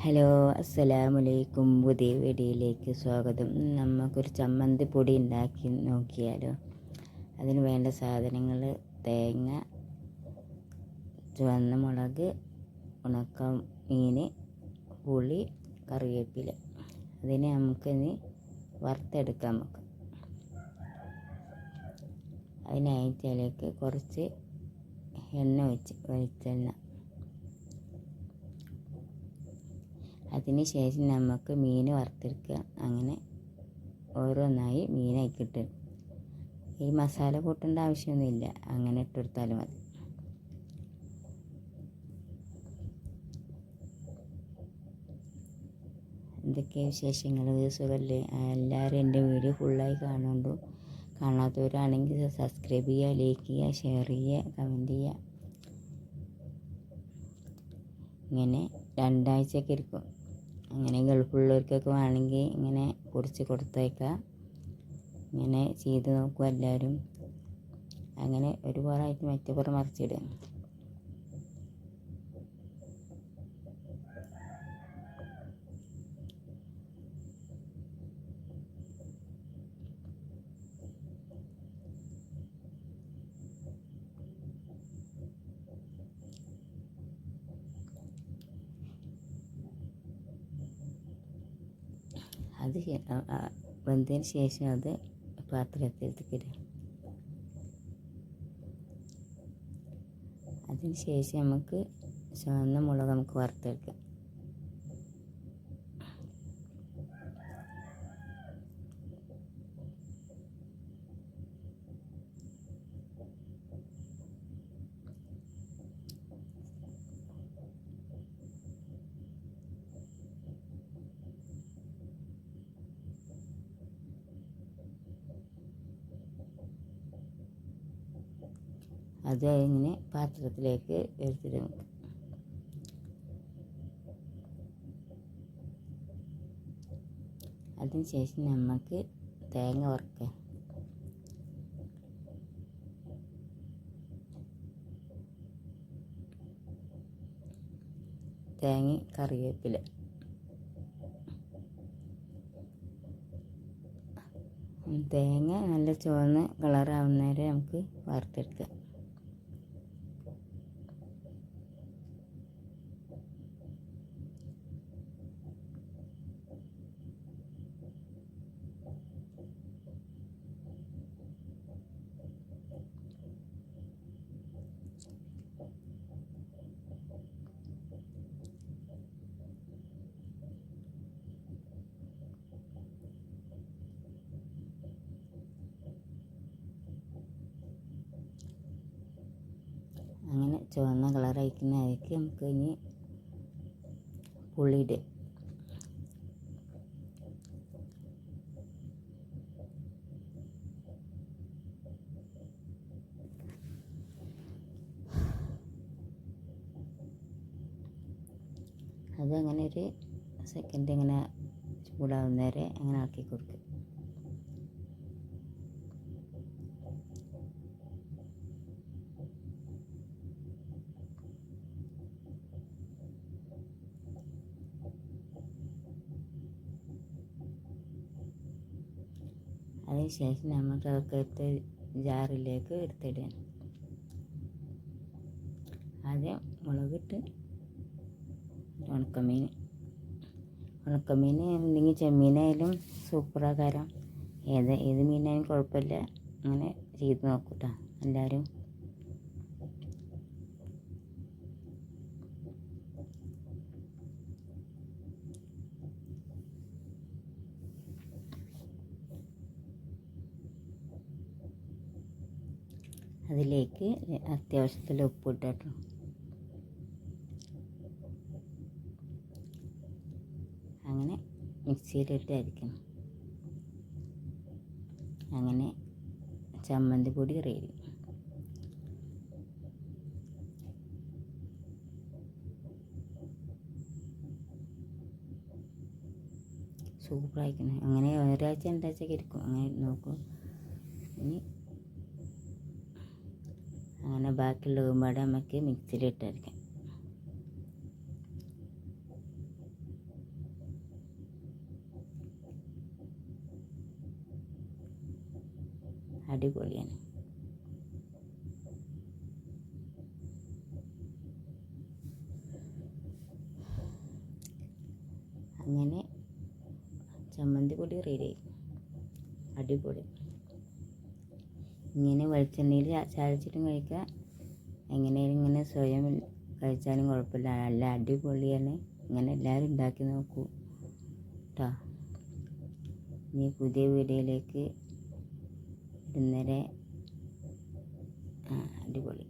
Hello അസ്സലാമലൈക്കും പുതിയ വീഡിയോയിലേക്ക് സ്വാഗതം. നമുക്കൊരു ചമ്മന്തി പൊടി ഉണ്ടാക്കി നോക്കിയാലോ. അതിന് വേണ്ട സാധനങ്ങൾ തേങ്ങ ചുവന്ന മുളക് ഉണക്ക മീൻ പുളി കറിവേപ്പില. അതിനെ നമുക്കിനി വറുത്തെടുക്കാം നമുക്ക് അതിനായിട്ട് അതിലേക്ക് കുറച്ച് എണ്ണ ഒഴിച്ച് വെളിച്ചെണ്ണ അതിന് ശേഷം നമുക്ക് മീൻ വറുത്തെടുക്കുക. അങ്ങനെ ഓരോന്നായി മീനായിക്കിട്ട് ഈ മസാല കൂട്ടേണ്ട ആവശ്യമൊന്നുമില്ല. അങ്ങനെ ഇട്ടെടുത്താലും മതി. എന്തൊക്കെ വിശേഷങ്ങൾ സുഖമല്ലേ എല്ലാവരും എന്റെ വീഡിയോ ഫുള്ളായി കാണുന്നുണ്ടു. കാണാത്തവരാണെങ്കിൽ സബ്സ്ക്രൈബ് ചെയ്യുക ലൈക്ക് ചെയ്യുക ഷെയർ ചെയ്യുക കമന്റ് ചെയ്യുക. ഇങ്ങനെ രണ്ടാഴ്ചയൊക്കെ ഇരിക്കും. അങ്ങനെ ഗൾഫുള്ളവർക്കൊക്കെ വേണമെങ്കിൽ ഇങ്ങനെ പൊടിച്ച് കൊടുത്തേക്കാം. ഇങ്ങനെ ചെയ്ത് നോക്കുക എല്ലാവരും. അങ്ങനെ ഒരുപാടായിട്ട് പുറം മറിച്ചിടുക. അത് വെന്തതിന് ശേഷം അത് പാത്രത്തിലേക്ക് ഇടുക. അതിന് ശേഷം നമുക്ക് ചുവന്ന മുളക് നമുക്ക് വറുത്തെടുക്കാം. അത് ഇങ്ങനെ പാത്രത്തിലേക്ക് എടുത്തിട്ട് നമുക്ക് അതിന് ശേഷം നമുക്ക് തേങ്ങ വറുക്കാം. തേങ്ങ കറിവേപ്പില. തേങ്ങ നല്ല ചുവന്ന് കളറാവുന്നവരെ നമുക്ക് വറുത്തെടുക്കാം. അങ്ങനെ ചുവന്ന കളറായിക്കുന്നതായിരിക്കും നമുക്ക് ഇനി പുളിയിടുക അതങ്ങനെ ഒരു സെക്കൻഡ് ഇങ്ങനെ ചൂടാവുന്നവരെ അങ്ങനെ ആക്കി കൊടുക്കുക അതിന് ശേഷം നമുക്ക് അതൊക്കെ ജാറിലേക്ക് എടുത്തിടുക. ആദ്യം മുളകിട്ട് ഉണക്കമീൻ. ഉണക്കമീൻ എന്തെങ്കിലും ചെമ്മീനായാലും സൂപ്പറാകാരം. ഏത് ഏത് മീനായാലും കുഴപ്പമില്ല. അങ്ങനെ ചെയ്ത് നോക്കൂട്ടോ. എല്ലാവരും അതിലേക്ക് അത്യാവശ്യത്തിൽ ഉപ്പിട്ട് കേട്ടോ അങ്ങനെ മിക്സിയിലിട്ട് അരിക്കണം അങ്ങനെ ചമ്മന്തി പൊടി റെഡി. സൂപ്പറായിരിക്കണം. അങ്ങനെ ഒരാഴ്ച രണ്ടാഴ്ചയൊക്കെ ഇരിക്കും. അങ്ങനെ നോക്കും. ഇനി അങ്ങനെ ബാക്കിയുള്ളതും പാടെ നമുക്ക് മിക്സിയിലിട്ടരയ്ക്കാം അടിപൊളിയാണ്. അങ്ങനെ ചമ്മന്തി പൊടി റെഡിയായി അടിപൊളി. ഇങ്ങനെ വെളിച്ചെണ്ണയിൽ ചായച്ചിട്ടും കഴിക്കുക. എങ്ങനെയും ഇങ്ങനെ സ്വയം കഴിച്ചാലും കുഴപ്പമില്ല. നല്ല അടിപൊളിയാണ്. ഇങ്ങനെ എല്ലാവരും ഉണ്ടാക്കി നോക്കൂ കേട്ടോ ഇനി പുതിയ വീഡിയോയിലേക്ക് ഇന്നലെ ആ അടിപൊളി.